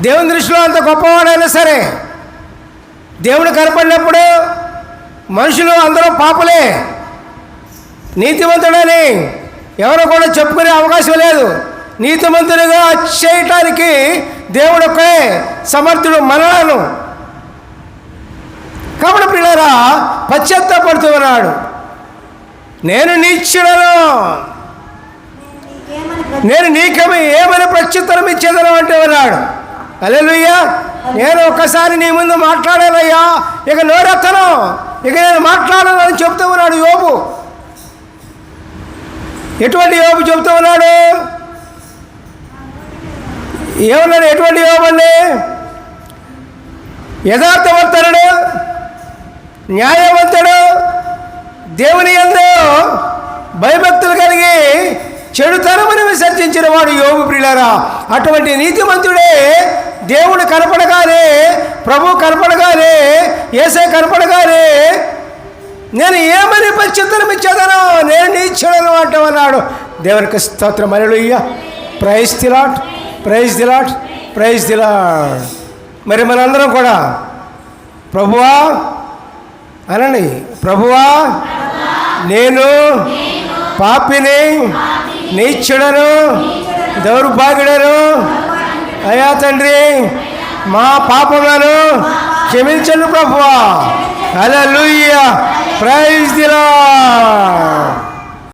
దేవుని దృష్టిలో అంత గొప్పవాడైనా సరే దేవుడు కనపడినప్పుడు మనుషులు అందరూ పాపులే నీతిమంతుడని ఎవరు కూడా చెప్పుకునే అవకాశం లేదు. నీతిమంతుడిగా చేయటానికి దేవుడు ఒక్కడే సమర్థుడు మనలను. కాబట్టి పిల్లరా పశ్చాత్తాపడుతూ ఉన్నాడు. నేను నీచుడను. నేను నీకమి ఏమని ప్రత్యుత్తరం ఇచ్చేదను? అంటే ఉన్నాడు. అలెలుయ్యా నేను ఒక్కసారి నీ ముందు మాట్లాడాలయ్యా. ఇక నోరెత్తను. ఇక నేను మాట్లాడను అని చెప్తూ ఉన్నాడు యోబు. ఎటువంటి యోబు చెప్తూ ఉన్నాడు? ఏమన్నాడు ఎటువంటి యోబు అండి? యథార్థవంతుడు న్యాయవంతుడు దేవుని ఎందు భయభక్తులు కలిగి చెడుతనమును విసర్జించిన వాడు యోగు ప్రియులరా. అటువంటి నీతిమంతుడే దేవుడు కనపడగానే ప్రభు కనపడగానే ఏసే కనపడగానే నేను ఏమని పశ్చిత్తనం ఇచ్చేదను నేను నీచుడను అంటామన్నాడు దేవునికి స్తోత్రం alleluia praise the Lord praise the Lord praise the Lord మరి మనందరం కూడా ప్రభువా అనండి ప్రభువా నేను పాపిని నీచుడను దౌర్భాగ్యుడను అయ్యా తండ్రి మా పాపములను క్షమించను ప్రభువా. అలా లూయ ప్రైజ్ దిలా